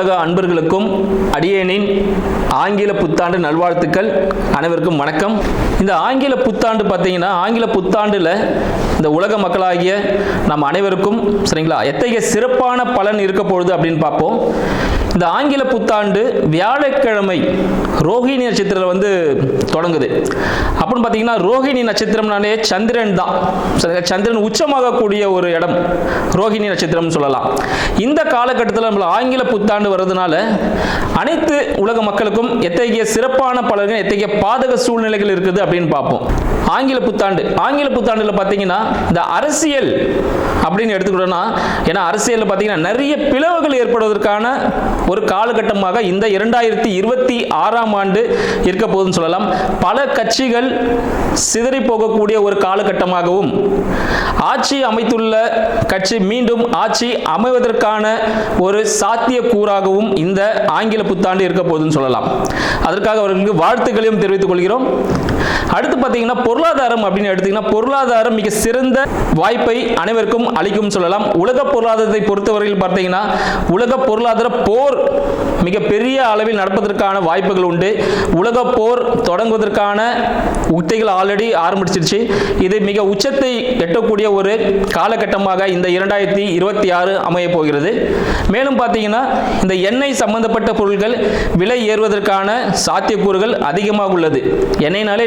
உலக அன்பர்களுக்கும் அடியேனின் ஆங்கில புத்தாண்டு நல்வாழ்த்துக்கள் அனைவருக்கும் வணக்கம். இந்த ஆங்கில புத்தாண்டு பார்த்தீங்கன்னா ஆங்கில புத்தாண்டில் இந்த உலக மக்களாகிய நம் அனைவருக்கும் சரிங்களா எத்தகைய சிறப்பான பலன் இருக்க பொழுது அப்படின்னு பார்ப்போம். இந்த ஆங்கில புத்தாண்டு வியாழக்கிழமை ரோஹிணி நட்சத்திரத்தில் வந்து தொடங்குது. அப்படின்னு பார்த்தீங்கன்னா ரோஹிணி நட்சத்திரம்னாலே சந்திரன் தான். சரிங்களா? சந்திரன் உச்சமாகக்கூடிய ஒரு இடம். ரோஹிணி நட்சத்திரம் சொல்லலாம். இந்த காலகட்டத்தில் நம்மள ஆங்கில புத்தாண்டு வர்றதுனால அனைத்து உலக மக்களுக்கும் எத்தகைய சிறப்பான பலர்கள் எத்தகைய பாதக சூழ்நிலைகள் இருக்குது அப்படின்னு பார்ப்போம். ஆங்கில புத்தாண்டு. ஆங்கில புத்தாண்டில் பார்த்தீங்கன்னா இந்த அரசியல் அப்படின்னு எடுத்துக்கிட்டோம்னா ஏன்னா அரசியலில் பார்த்தீங்கன்னா நிறைய பிளவுகள் ஏற்படுவதற்கான ஒரு காலகட்டமாக இந்த இரண்டாயிரத்தி இருபத்தி ஆறாம் ஆண்டு இருக்க போதுன்னு சொல்லலாம். பல கட்சிகள் சிதறி போகக்கூடிய ஒரு காலகட்டமாகவும் ஆட்சி அமைத்துள்ள கட்சி மீண்டும் ஆட்சி அமைவதற்கான ஒரு சாத்தியக்கூறாகவும் இந்த ஆங்கில புத்தாண்டு இருக்க போகுதுன்னு சொல்லலாம். அதற்காக அவர்களுக்கு வாழ்த்துக்களையும் தெரிவித்துக் கொள்கிறோம். அடுத்து பார்த்தீங்கன்னா பொருளாதாரம் அப்படின்னு எடுத்தீங்கன்னா பொருளாதாரம் மிக சிறந்த வாய்ப்பை அனைவருக்கும் அளிக்கும் சொல்லலாம். உலக பொருளாதாரத்தை பொறுத்தவரையில் பார்த்தீங்கன்னா உலக பொருளாதார போர் மிக பெரிய அளவில் நடப்பதற்கான வாய்ப்புகள் உண்டு. உலக போர் தொடங்குவதற்கான உத்திகள் ஆல்ரெடி ஆரம்பிச்சிருச்சு. இது மிக உச்சத்தை எட்டக்கூடிய ஒரு காலகட்டமாக இந்த இரண்டாயிரத்தி இருபத்தி ஆறு அமைய போகிறது. மேலும் பார்த்தீங்கன்னா இந்த எண்ணெய் சம்பந்தப்பட்ட பொருட்கள் விலை ஏறுவதற்கான சாத்தியக்கூறுகள் அதிகமாக உள்ளது. எண்ணெய்னாலே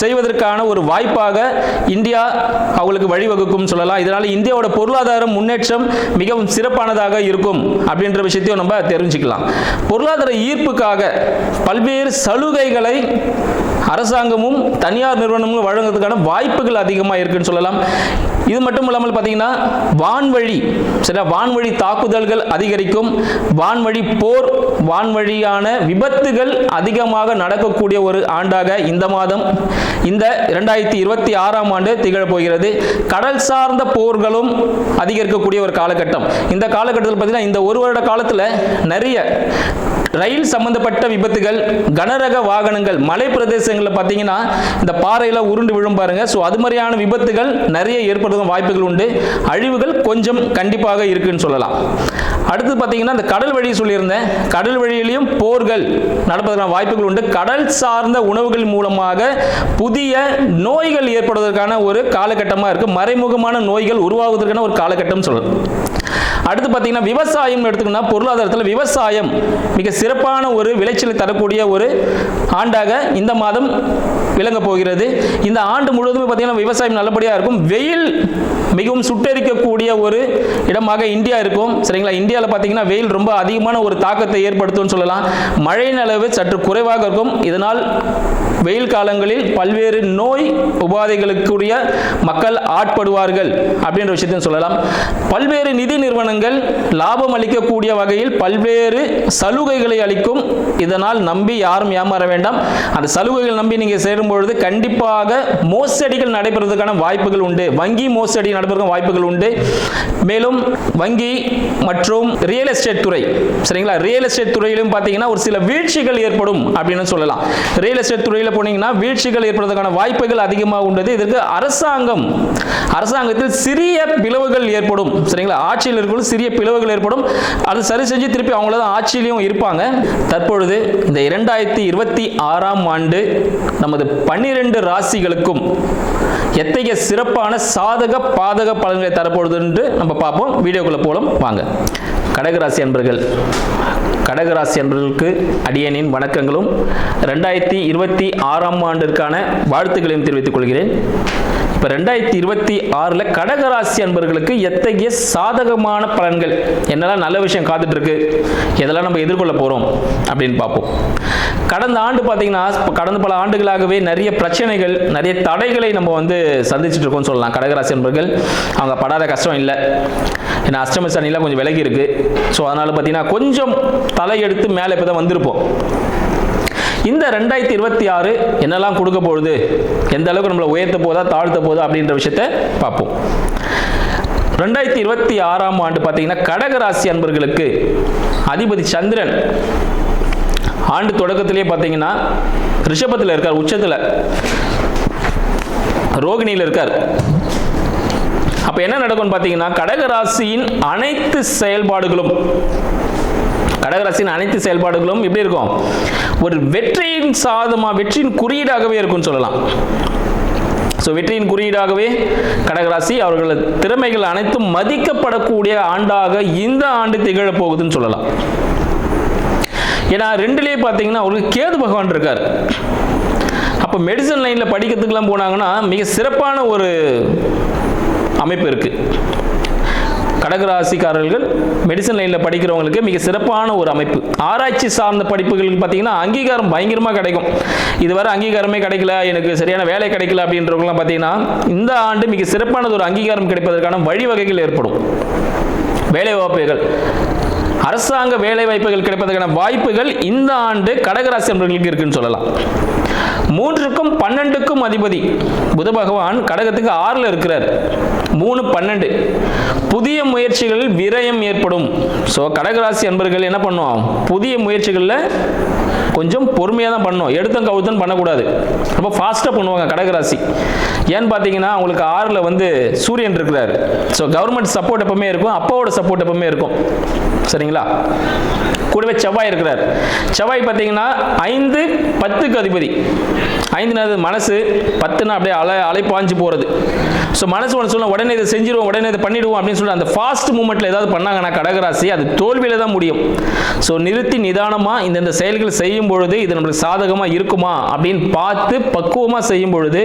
செய்வதற்கான ஒரு வாய்ப்பாக இந்தியா அவங்களுக்கு வழிவகுக்கும் சொல்லலாம். இதனால இந்தியாவோட பொருளாதார முன்னேற்றம் மிகவும் சிறப்பானதாக இருக்கும் அப்படின்ற விஷயத்தையும் நம்ம தெரிஞ்சுக்கலாம். பொருளாதார ஈர்ப்புக்காக பல்வேறு சலுகைகளை அரசாங்கமும் தனியார் நிறுவனமும் வழங்குறதுக்கான வாய்ப்புகள் அதிகமாக இருக்குன்னு சொல்லலாம். இது மட்டும் இல்லாமல் பார்த்தீங்கன்னா வான்வழி சரியா? வான்வழி தாக்குதல்கள் அதிகரிக்கும். வான்வழி போர் வான்வழியான விபத்துகள் அதிகமாக நடக்கக்கூடிய ஒரு ஆண்டாக இந்த மாதம் இந்த இரண்டாயிரத்தி இருபத்தி ஆறாம் ஆண்டு திகழப் போகிறது. கடல் சார்ந்த போர்களும் அதிகரிக்கக்கூடிய ஒரு காலகட்டம். இந்த காலகட்டத்தில் பார்த்தீங்கன்னா இந்த ஒரு வருட காலத்தில் நிறைய ரயில் சம்பந்தப்பட்ட விபத்துகள் கனரக வாகனங்கள் மலை பிரதேசங்களில் பார்த்தீங்கன்னா இந்த பாறையில் உருண்டு விழும் பாருங்க. ஸோ அது மாதிரியான விபத்துகள் நிறைய ஏற்படுத்தும் வாய்ப்புகள் உண்டு. அழிவுகள் கொஞ்சம் கண்டிப்பாக இருக்குன்னு சொல்லலாம். அடுத்து பார்த்தீங்கன்னா இந்த கடல் வழி சொல்லியிருந்தேன். கடல் வழியிலையும் போர்கள் நடப்பதற்கான வாய்ப்புகள் உண்டு. கடல் சார்ந்த உணவுகள் மூலமாக புதிய நோய்கள் ஏற்படுவதற்கான ஒரு காலகட்டமாக இருக்குது மறைமுகமான நோய்கள் உருவாவதற்கான ஒரு காலகட்டம் சொல்லலாம். அடுத்து பார்த்தீங்கன்னா விவசாயம் எடுத்துக்கணும்னா பொருளாதாரத்தில் விவசாயம் மிக சிறப்பான ஒரு விளைச்சலை தரக்கூடிய ஒரு ஆண்டாக இந்த மாதம் விளங்க போகிறது. இந்த ஆண்டு முழுவதுமே பார்த்தீங்கன்னா விவசாயம் நல்லபடியாக இருக்கும். வெயில் மிகவும் சுட்டெரிக்கக்கூடிய ஒரு இடமாக இந்தியா இருக்கும். சரிங்களா? இந்தியாவில் பார்த்தீங்கன்னா வெயில் ரொம்ப அதிகமான ஒரு தாக்கத்தை ஏற்படுத்தும்னு சொல்லலாம். மழையின் அளவு சற்று குறைவாக இருக்கும். இதனால் வெயில் காலங்களில் பல்வேறு நோய் உபாதைகளுக்குரிய மக்கள் ஆட்படுவார்கள் அப்படின்ற விஷயத்தையும் சொல்லலாம். பல்வேறு நிதி நிறுவனங்கள் லாபம் அளிக்கக்கூடிய வகையில் பல்வேறு சலுகைகளை அளிக்கும். இதனால் நம்பி யாரும் ஏமாற வேண்டாம். அந்த சலுகைகள் நம்பி நீங்கள் சேரும் பொழுது கண்டிப்பாக மோசடிகள் நடைபெறுவதற்கான வாய்ப்புகள் உண்டு. வங்கி மோசடி நடப்பதற்கான வாய்ப்புகள் உண்டு. மேலும் வங்கி மற்றும் ரியல் எஸ்டேட் துறை சரிங்களா? ரியல் எஸ்டேட் துறையிலும் பார்த்தீங்கன்னா ஒரு சில வீழ்ச்சிகள் ஏற்படும் அப்படின்னு சொல்லலாம். ரியல் எஸ்டேட் துறையில் போனீங்கன்னா வீழ்ச்சிகள் ஏற்படுவதற்கான வாய்ப்புகள் அதிகமாக உள்ளது இதற்கு அரசாங்கம் அரசாங்கத்தில் சிறிய பிளவுகள் ஏற்படும். சரிங்களா? ஆட்சியில் இருக்கும் சிறிய பிளவுகள் ஏற்படும். அது சரி செஞ்சு திருப்பி அவங்கள தான் ஆட்சியிலையும் இருப்பாங்க. தற்பொழுது இந்த இரண்டாயிரத்தி இருபத்தி ஆறாம் ஆண்டு நமது பன்னிரண்டு ராசிகளுக்கும் எத்தகைய சிறப்பான சாதக பாதக பலன்களை தரப்போகுது என்று நம்ம பார்ப்போம். வீடியோக்குள்ளே போலும். வாங்க. கடகராசி அன்பர்கள். கடகராசி அன்பர்களுக்கு அடியனின் வணக்கங்களும். ரெண்டாயிரத்தி இருபத்தி ஆறாம் ஆண்டிற்கான வாழ்த்துக்களையும் தெரிவித்துக் கொள்கிறேன். இப்போ ரெண்டாயிரத்தி இருபத்தி ஆறில் கடகராசி அன்பர்களுக்கு எத்தகைய சாதகமான பலன்கள்? என்னெல்லாம் நல்ல விஷயம் காத்துட்டு இருக்கு எதெல்லாம் நம்ம எதிர்கொள்ள போகிறோம் அப்படின்னு பார்ப்போம். கடந்த ஆண்டு பார்த்தீங்கன்னா கடந்த பல ஆண்டுகளாகவே நிறைய பிரச்சனைகள் நிறைய தடைகளை நம்ம வந்து சந்திச்சுட்டு இருக்கோம்னு சொல்லலாம். கடகராசி அன்பர்கள் அவங்க படாத கஷ்டம் இல்லை. ஏன்னா அஷ்டம சனிலாம் கொஞ்சம் விலகி இருக்கு. ஸோ அதனால் பார்த்தீங்கன்னா கொஞ்சம் தலையெடுத்து மேலே இப்போ தான் வந்திருப்போம். இந்த ரெண்டாயிரத்தி இருபத்தி ஆறு என்னெல்லாம் கொடுக்க போகுது? எந்த அளவுக்கு நம்மளை உயர்த்த போதா தாழ்த்த போதா அப்படின்ற விஷயத்தை பார்ப்போம். ரெண்டாயிரத்தி இருபத்தி ஆறாம் ஆண்டு பார்த்தீங்கன்னா கடகராசி அன்பர்களுக்கு அதிபதி சந்திரன் ஆண்டு தொடக்கத்திலே பார்த்தீங்கன்னா ரிஷபத்தில் இருக்கார் உச்சத்தில். ரோகிணியில் இருக்கார். அப்போ என்ன நடக்கும்னு பார்த்தீங்கன்னா கடகராசியின் அனைத்து செயல்பாடுகளும் கடகராசியின் அனைத்து செயல்பாடுகளும் எப்படி இருக்கும்? ஒரு வெற்றியின் சாதமா வெற்றியின் குறியீடாகவே இருக்கும்னு சொல்லலாம். ஸோ வெற்றியின் குறியீடாகவே கடகராசி அவர்களது திறமைகள் அனைத்தும் மதிக்கப்படக்கூடிய ஆண்டாக இந்த ஆண்டு திகழப் போகுதுன்னு சொல்லலாம். ஏன்னா ரெண்டுலேயே பார்த்தீங்கன்னா அவருக்கு கேது பகவான் இருக்கார். அப்போ மெடிசன் லைனில் படிக்கிறதுக்கெல்லாம் போனாங்கன்னா மிக சிறப்பான ஒரு அமைப்பு இருக்குது கடகராசிக்காரர்கள் மெடிசன் லைனில் படிக்கிறவங்களுக்கு மிக சிறப்பான ஒரு அமைப்பு. ஆராய்ச்சி சார்ந்த படிப்புகளுக்கு பார்த்தீங்கன்னா அங்கீகாரம் பயங்கரமாக கிடைக்கும். இதுவரை அங்கீகாரமே கிடைக்கல எனக்கு சரியான வேலை கிடைக்கல அப்படின்றவங்களாம் பார்த்தீங்கன்னா இந்த ஆண்டு மிக சிறப்பானது ஒரு அங்கீகாரம் கிடைப்பதற்கான வழிவகைகள் ஏற்படும். வேலைவாய்ப்புகள் அரசாங்க வேலைவாய்ப்புகள் கிடைப்பதற்கான வாய்ப்புகள் இந்த ஆண்டு கடகராசி நண்பர்களுக்கு இருக்குன்னு சொல்லலாம். மூன்றுக்கும் பன்னெண்டுக்கும் அதிபதி. புத பகவான் கடகத்துக்கு ஆறில் இருக்கிறார். மூணு பன்னெண்டு. புதிய முயற்சிகளில் விரயம் ஏற்படும். ஸோ கடகராசி அன்பர்கள் என்ன பண்ணுவோம் புதிய முயற்சிகளில் கொஞ்சம் பொறுமையாக தான் பண்ணணும். எடுத்தும் கவுத்தும் பண்ணக்கூடாது. ரொம்ப ஃபாஸ்ட்டாக பண்ணுவாங்க கடகராசி. ஏன்னு பார்த்தீங்கன்னா அவங்களுக்கு ஆறில் வந்து சூரியன் இருக்கிறார். ஸோ கவர்மெண்ட் சப்போர்ட் எப்பவுமே இருக்கும். அப்பாவோட சப்போர்ட் எப்பவுமே இருக்கும். சரிங்களா? கூடவே செவ்வாய் இருக்கிறார். செவ்வாய் பார்த்தீங்கன்னா ஐந்து பத்துக்கு அதிபதி. ஐந்துனாவது மனசு பத்துனா அப்படியே அலை அலைப்பாஞ்சு போகிறது ஸோ மனசு ஒன்று உடனே இதை செஞ்சிருவோம் உடனே இதை பண்ணிடுவோம் அப்படின்னு சொல்லி அந்த ஃபாஸ்ட் மூமெண்ட்டில் ஏதாவது பண்ணாங்கன்னா கடகராசி அது தோல்வியில் தான் முடியும். ஸோ நிறுத்தி நிதானமாக இந்தந்த செயல்கள் செய்யும் பொழுது இது நம்மளுக்கு சாதகமாக இருக்குமா அப்படின்னு பார்த்து பக்குவமாக செய்யும் பொழுது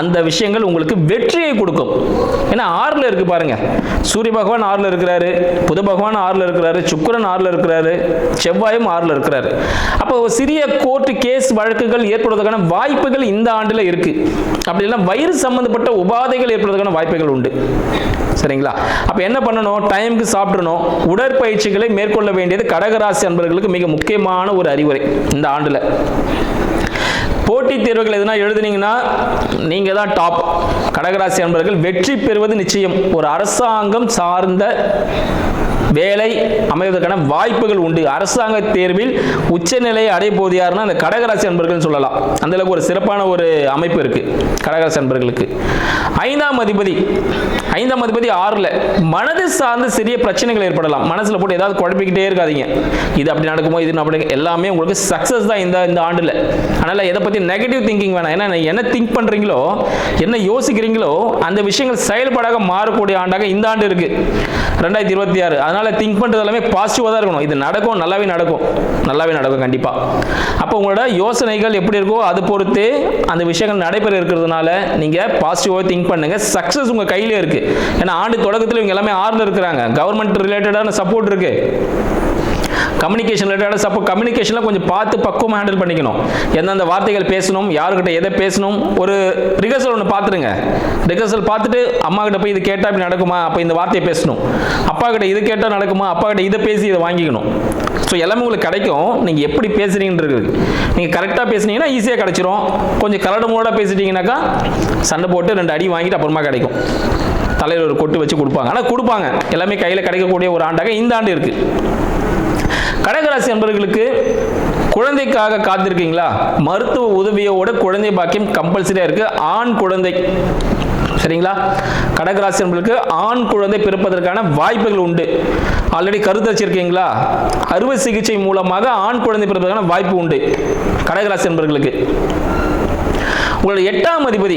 அந்த விஷயங்கள் உங்களுக்கு வெற்றியை கொடுக்கும். ஏன்னா ஆறில் இருக்கு பாருங்க. சூரிய பகவான் ஆறில் இருக்கிறாரு புத பகவான் ஆறில் இருக்கிறாரு சுக்கிரன் ஆறில் இருக்கிறாரு செவ்வாயும் ஆறில் இருக்கிறாரு. அப்போ சிறிய கோர்ட்டு கேஸ் வழக்குகள் ஏற்படுவதற்கான வாய்ப்புகள் இந்த ஆண்டில் இருக்கு. அப்படி இல்லைன்னா வயிறு சம்பந்தப்பட்ட உபாதைகள் ஏற்படுவதற்கான வாய்ப்புகள் உண்டு. சரிங்களா? அப்போ என்ன பண்ணணும்? டைமுக்கு சாப்பிடணும். உடற்பயிற்சிகளை மேற்கொள்ள வேண்டியது கடகராசி அன்பர்களுக்கு மிக முக்கியமான ஒரு அறிவுரை இந்த ஆண்டில். போட்டித் தேர்வுகள் எதுனா எழுதுனீங்கன்னா நீங்கள் தான் டாப் கடகராசி அன்பர்கள் வெற்றி பெறுவது நிச்சயம். ஒரு அரசாங்கம் சார்ந்த வேலை அமைவதற்கான வாய்ப்புகள் உண்டு. அரசாங்க தேர்வில் உச்சநிலையை அடைய யாருன்னா அந்த கடகராசி அன்பர்கள் சொல்லலாம். அந்த அளவுக்கு ஒரு சிறப்பான ஒரு அமைப்பு இருக்கு. கடகராசி அன்பர்களுக்கு. ஐந்தாம் அதிபதி ஐந்தாம் அதிபதி ஆறுல மனது சார்ந்த சிறிய பிரச்சனைகள் ஏற்படலாம். மனசுல போட்டு ஏதாவது குழப்பிக்கிட்டே இருக்காதீங்க. இது அப்படி நடக்குமோ இது அப்படி எல்லாமே உங்களுக்கு சக்சஸ் தான் இந்த இந்த ஆண்டுல. அதனால எதை பத்தி நெகட்டிவ் திங்கிங் வேணாம். ஏன்னா என்ன திங்க் பண்றீங்களோ என்ன யோசிக்கிறீங்களோ அந்த விஷயங்கள் செயல்பாடாக மாறக்கூடிய ஆண்டாக இந்த ஆண்டு இருக்கு. ரெண்டாயிரத்தி இருபத்தி ஆறு. அதனால திங்க் பண்ணுறது எல்லாமே பாசிட்டிவாக தான் இருக்கணும். இது நடக்கும் நல்லாவே நடக்கும். நல்லாவே நடக்கும் கண்டிப்பாக அப்போ உங்களோட யோசனைகள் எப்படி இருக்கோ அது பொறுத்து அந்த விஷயங்கள் நடைபெற இருக்கிறதுனால நீங்கள் பாசிட்டிவாக திங்க் பண்ணுங்க. சக்ஸஸ் உங்கள் கையிலே இருக்குது ஏன்னா ஆண்டு தொடக்கத்தில் இவங்க எல்லாமே ஆறில் இருக்கிறாங்க. கவர்மெண்ட் ரிலேட்டடான சப்போர்ட் இருக்குது கம்யூனிகேஷன் ரிலேட்டடாக சப்போ கம்யூனிகேஷனில் கொஞ்சம் பார்த்து பக்குவமாக ஹேண்டில் பண்ணிக்கணும். எந்தெந்த வார்த்தைகள் பேசணும் யாருக்கிட்ட எதை பேசணும் ஒரு ரிகர்சல் ஒன்று பார்த்துருங்க ரிகர்சல் பார்த்துட்டு அம்மா கிட்ட போய் இது கேட்டால் இப்படி நடக்குமா? அப்போ இந்த வார்த்தையை பேசணும். அப்பா கிட்ட இது கேட்டால் நடக்குமா? அப்பா கிட்ட இதை பேசி இதை வாங்கிக்கணும். ஸோ எல்லாமே உங்களுக்கு கிடைக்கும். நீங்கள் எப்படி பேசுறீங்கன்றது. நீங்கள் கரெக்டாக பேசுனீங்கன்னா ஈஸியாக கிடைச்சிரும். கொஞ்சம் கரடுமோட பேசிட்டீங்கன்னாக்கா சண்டை போட்டு ரெண்டு அடி வாங்கிட்டு அப்புறமா கிடைக்கும். தலையில் ஒரு கொட்டு வச்சு கொடுப்பாங்க. ஆனால் கொடுப்பாங்க. எல்லாமே கையில் கிடைக்கக்கூடிய ஒரு ஆண்டாக இந்த ஆண்டு இருக்குது கடகராசி நண்பர்களுக்கு குழந்தைக்காக காத்திருக்கீங்களா? மருத்துவ உதவியோட குழந்தை பாக்கியம் கம்பல்சரியா இருக்கு. ஆண் குழந்தை சரிங்களா? கடகராசி அன்பர்களுக்கு ஆண் குழந்தை பிறப்பதற்கான வாய்ப்புகள் உண்டு. ஆல்ரெடி கருத்து வச்சிருக்கீங்களா? அறுவை சிகிச்சை மூலமாக ஆண் குழந்தை பிறப்பதற்கான வாய்ப்பு உண்டு. கடகராசி நண்பர்களுக்கு உங்களுடைய எட்டாம் அதிபதி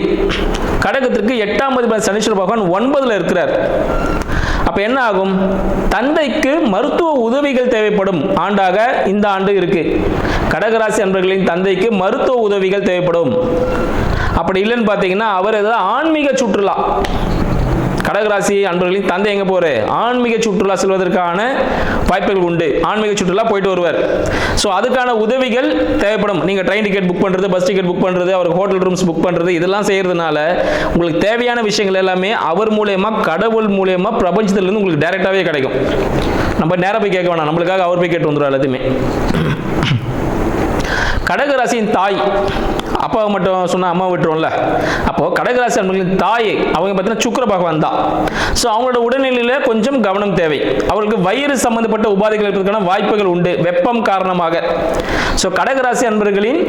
கடகத்திற்கு எட்டாம் அதிபதி சனீஸ்வர பகவான் ஒன்பதுல இருக்கிறார். அப்ப என்ன ஆகும்? தந்தைக்கு மருத்துவ உதவிகள் தேவைப்படும். ஆண்டாக இந்த ஆண்டு இருக்கு. கடகராசி அன்பர்களின் தந்தைக்கு மருத்துவ உதவிகள் தேவைப்படும். அப்படி இல்லைன்னு பார்த்தீங்கன்னா அவர் ஏதாவது ஆன்மீக சுற்றுலா கடகராசி அன்பர்களின் தந்தை எங்கே போகிற ஆன்மீக சுற்றுலா செல்வதற்கான வாய்ப்புகள் உண்டு. ஆன்மீக சுற்றுலா போயிட்டு வருவார். ஸோ அதுக்கான உதவிகள் தேவைப்படும். நீங்கள் ட்ரெயின் டிக்கெட் புக் பண்ணுறது பஸ் டிக்கெட் புக் பண்ணுறது அவர் ஹோட்டல் ரூம்ஸ் புக் பண்ணுறது இதெல்லாம் செய்கிறதுனால உங்களுக்கு தேவையான விஷயங்கள் எல்லாமே அவர் மூலயமா கடவுள் மூலயமா பிரபஞ்சத்திலிருந்து உங்களுக்கு டைரெக்டாகவே கிடைக்கும். நம்ம நேராக போய் கேட்க வேணாம். நம்மளுக்காக அவர் போய் கேட்டு வந்துடும் எல்லாத்தையுமே. கடகராசியின் தாய். அப்பாவை மட்டும் சொன்னால் அம்மா விட்டுருவோம்ல. அப்போது கடகராசி அன்பர்களின் தாயை அவங்க பார்த்தீங்கன்னா சுக்கிர பகவான் தான். ஸோ அவங்களோட உடல்நிலையில் கொஞ்சம் கவனம் தேவை. அவர்களுக்கு வயிறு சம்பந்தப்பட்ட உபாதைகள் இருக்கிறதுக்கான வாய்ப்புகள் உண்டு. வெப்பம் காரணமாக. ஸோ கடகராசி அன்பர்களின்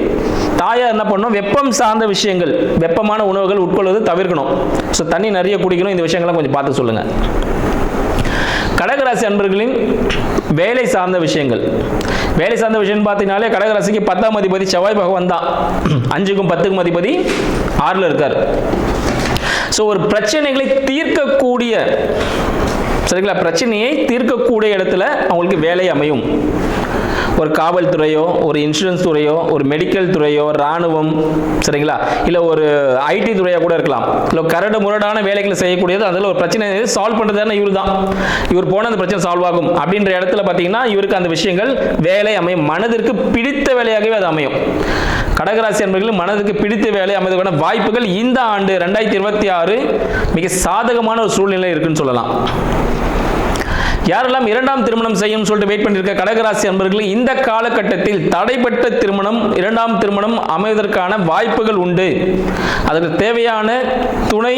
தாயார் என்ன பண்ணணும்? வெப்பம் சார்ந்த விஷயங்கள் வெப்பமான உணவுகள் உட்கொள்வது தவிர்க்கணும். ஸோ தண்ணி நிறைய குடிக்கணும். இந்த விஷயங்கள்லாம் கொஞ்சம் பார்த்து சொல்லுங்கள் கடகராசி அன்பர்களின் வேலை சார்ந்த விஷயங்கள். வேலை சார்ந்த விஷயம் பார்த்தீங்கனாலே கடகராசிக்கு பத்தாம் அதிபதி செவ்வாய் பகவான் தான். அஞ்சுக்கும் பத்துக்கும் அதிபதி ஆறில் இருக்கார். ஸோ ஒரு பிரச்சனைகளை தீர்க்கக்கூடிய சரிங்களா? பிரச்சனையை தீர்க்கக்கூடிய இடத்துல அவங்களுக்கு வேலை அமையும். ஒரு காவல்துறையோ ஒரு இன்சூரன்ஸ் துறையோ ஒரு மெடிக்கல் துறையோ ராணுவம் சரிங்களா? இல்லை ஒரு ஐடி துறையாக கூட இருக்கலாம். இல்லை கரடு முரடான வேலைகளை செய்யக்கூடியது அதில் ஒரு பிரச்சனை சால்வ் பண்ணுறதுனா இவர் தான் இவர் போன அந்த பிரச்சனை சால்வ் ஆகும். அப்படின்ற இடத்துல பார்த்தீங்கன்னா இவருக்கு அந்த விஷயங்கள் வேலை அமையும். மனதிற்கு பிடித்த வேலையாகவே அது அமையும். கடகராசி என்பவர்கள் மனதுக்கு பிடித்த வேலை அமைவதற்கான வாய்ப்புகள் இந்த ஆண்டு ரெண்டாயிரத்தி இருபத்தி ஆறு மிக சாதகமான ஒரு சூழ்நிலை இருக்குன்னு சொல்லலாம். யாரெல்லாம் இரண்டாம் திருமணம் செய்யும் சொல்லிட்டு வெயிட் பண்ணியிருக்க கடகராசி அன்பர்கள் இந்த காலகட்டத்தில் தடைப்பட்ட திருமணம் இரண்டாம் திருமணம் அமைவதற்கான வாய்ப்புகள் உண்டு. அதற்கு தேவையான துணை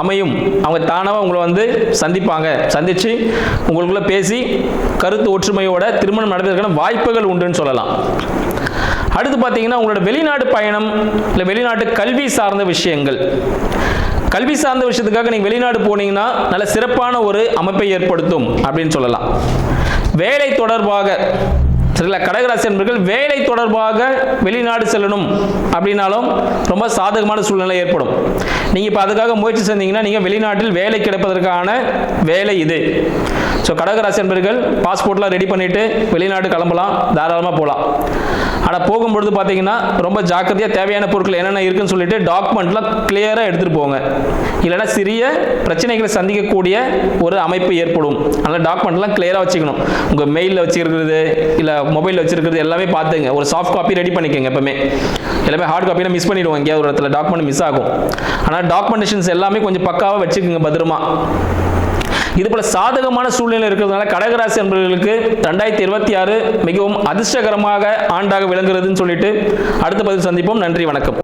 அமையும். அவங்க தானாக உங்களை வந்து சந்திப்பாங்க. சந்திச்சு உங்களுக்குள்ள பேசி கருத்து ஒற்றுமையோட திருமணம் நடப்பதற்கான வாய்ப்புகள் உண்டுன்னு சொல்லலாம். அடுத்து பார்த்தீங்கன்னா உங்களோட வெளிநாடு பயணம் இல்லை வெளிநாட்டு கல்வி சார்ந்த விஷயங்கள். கல்வி சார்ந்த விஷயத்துக்காக நீங்கள் வெளிநாடு போனீங்கன்னா நல்ல சிறப்பான ஒரு அமைப்பை ஏற்படுத்தும் அப்படின்னு சொல்லலாம். வேலை தொடர்பாக சரிங்களா கடகராசி என்பர்கள் வேலை தொடர்பாக வெளிநாடு செல்லணும் அப்படின்னாலும் ரொம்ப சாதகமான சூழ்நிலை ஏற்படும். நீங்கள் இப்போ அதுக்காக முயற்சி செஞ்சீங்கன்னா நீங்கள் வெளிநாட்டில் வேலை கிடைப்பதற்கான வேலை இது. ஸோ கடகராசி என்பர்கள் பாஸ்போர்ட்லாம் ரெடி பண்ணிவிட்டு வெளிநாடு கிளம்பலாம் தாராளமாக போகலாம் ஆனால் போகும்பொழுது பார்த்தீங்கன்னா ரொம்ப ஜாக்கிரதையாக தேவையான பொருட்கள் என்னென்ன இருக்குன்னு சொல்லிட்டு டாக்குமெண்ட்லாம் கிளியராக எடுத்துகிட்டு போங்க. இல்லைன்னா சிறிய பிரச்சனைகளை சந்திக்கக்கூடிய ஒரு அமைப்பு ஏற்படும். அதனால் டாக்குமெண்ட்லாம் கிளியராக வச்சுக்கணும். உங்கள் மெயிலில் வச்சுருக்கிறது இல்லை மொபைலில் வச்சுருக்கிறது எல்லாமே பார்த்துங்க ஒரு சாஃப்ட் காப்பி ரெடி பண்ணிக்கோங்க எப்பவுமே. எல்லாமே ஹார்ட் காப்பியில் மிஸ் பண்ணிவிடுவோம் எங்கேயாவது ஒரு இடத்துல டாக்குமெண்ட் மிஸ் ஆகும். ஆனால் டாக்குமெண்டேஷன்ஸ் எல்லாமே கொஞ்சம் பக்காவாக வச்சுக்கோங்க பத்திரமா. இது போல சாதகமான சூழ்நிலை இருக்கிறதுனால கடகராசி என்பவர்களுக்கு ரெண்டாயிரத்தி இருபத்தி ஆறு மிகவும் அதிர்ஷ்டகரமாக ஆண்டாக விளங்குறதுன்னு சொல்லிட்டு அடுத்த பதிவு சந்திப்போம். நன்றி வணக்கம்.